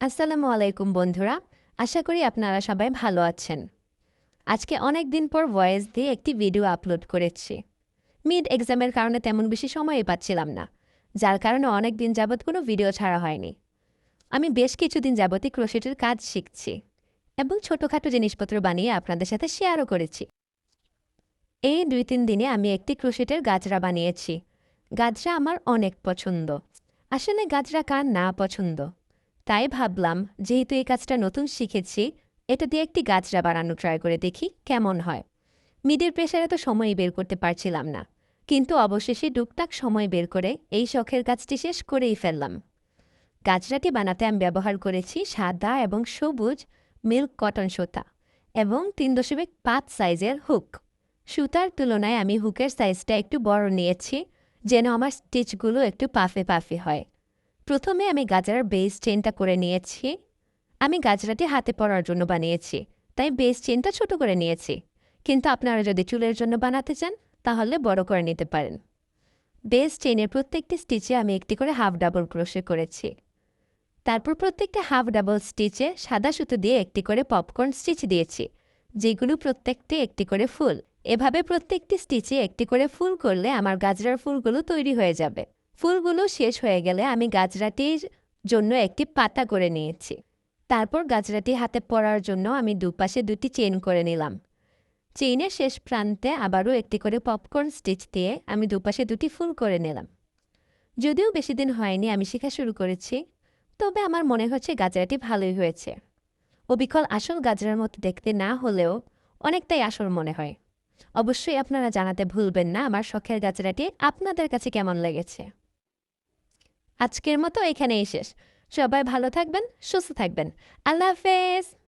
আসসালামু আলাইকুম, বন্ধুরা। আশা করি আপনারা সবাই ভালো আছেন। আজকে অনেক দিন পর ভয়েস দিয়ে একটি ভিডিও আপলোড করেছি। মিড এক্সামের কারণে তেমন বেশি সময়ই পাচ্ছিলাম না, যার কারণে অনেক দিন যাবৎ কোনো ভিডিও ছাড়া হয়নি। আমি বেশ কিছুদিন যাবতই ক্রোশেটের কাজ শিখছি এবং ছোটোখাটো জিনিসপত্র বানিয়ে আপনাদের সাথে শেয়ারও করেছি। এই দুই তিন দিনে আমি একটি ক্রোশেটের গাজরা বানিয়েছি। গাজরা আমার অনেক পছন্দ। আসলে গাজরা কার না পছন্দ? তাই ভাবলাম, যেহেতু এই কাজটা নতুন শিখেছি, এটা দিয়ে একটি গাছরা বানানো ট্রাই করে দেখি কেমন হয়। মিডের প্রেশারে তো সময়ই বের করতে পারছিলাম না, কিন্তু অবশেষে টুকটাক সময় বের করে এই শখের কাজটি শেষ করেই ফেললাম। গাছরাটি বানাতে আমি ব্যবহার করেছি সাদা এবং সবুজ মিল্ক কটন সুতা এবং তিন দশমিক পাঁচ সাইজের হুক সুতার তুলনায় আমি হুকের সাইজটা একটু বড় নিয়েছি, যেন আমার স্টিচগুলো একটু পাফে পাফে হয়। প্রথমে আমি গাজরার বেস চেনটা করে নিয়েছি। আমি গাজরাটি হাতে পরার জন্য বানিয়েছি, তাই বেস চেনটা ছোট করে নিয়েছি। কিন্তু আপনারা যদি চুলের জন্য বানাতে চান, তাহলে বড় করে নিতে পারেন। বেস চেনের প্রত্যেকটি স্টিচে আমি একটি করে হাফ ডাবল ক্রোশে করেছি। তারপর প্রত্যেকটা হাফ ডাবল স্টিচে সাদা সুতো দিয়ে একটি করে পপকর্ন স্টিচ দিয়েছি, যেগুলো প্রত্যেকটি একটি করে ফুল। এভাবে প্রত্যেকটি স্টিচে একটি করে ফুল করলে আমার গাজরার ফুলগুলো তৈরি হয়ে যাবে। ফুলগুলো শেষ হয়ে গেলে আমি গাজরাটির জন্য একটি পাতা করে নিয়েছি। তারপর গাজরাটি হাতে পরার জন্য আমি দুপাশে দুটি চেন করে নিলাম। চেইনের শেষ প্রান্তে আবারও একটি করে পপকর্ন স্টিচ দিয়ে আমি দুপাশে দুটি ফুল করে নিলাম। যদিও বেশি দিন হয়নি আমি শেখা শুরু করেছি, তবে আমার মনে হচ্ছে গাজরাটি ভালোই হয়েছে। অবিকল আসল গাজরার মতো দেখতে না হলেও অনেকটাই আসল মনে হয়। অবশ্যই আপনারা জানাতে ভুলবেন না আমার শখের গাজরাটি আপনাদের কাছে কেমন লেগেছে। আজকের মতো এখানেই শেষ। সবাই ভালো থাকবেন সুস্থ থাকবেন। আল্লাহ হাফেজ।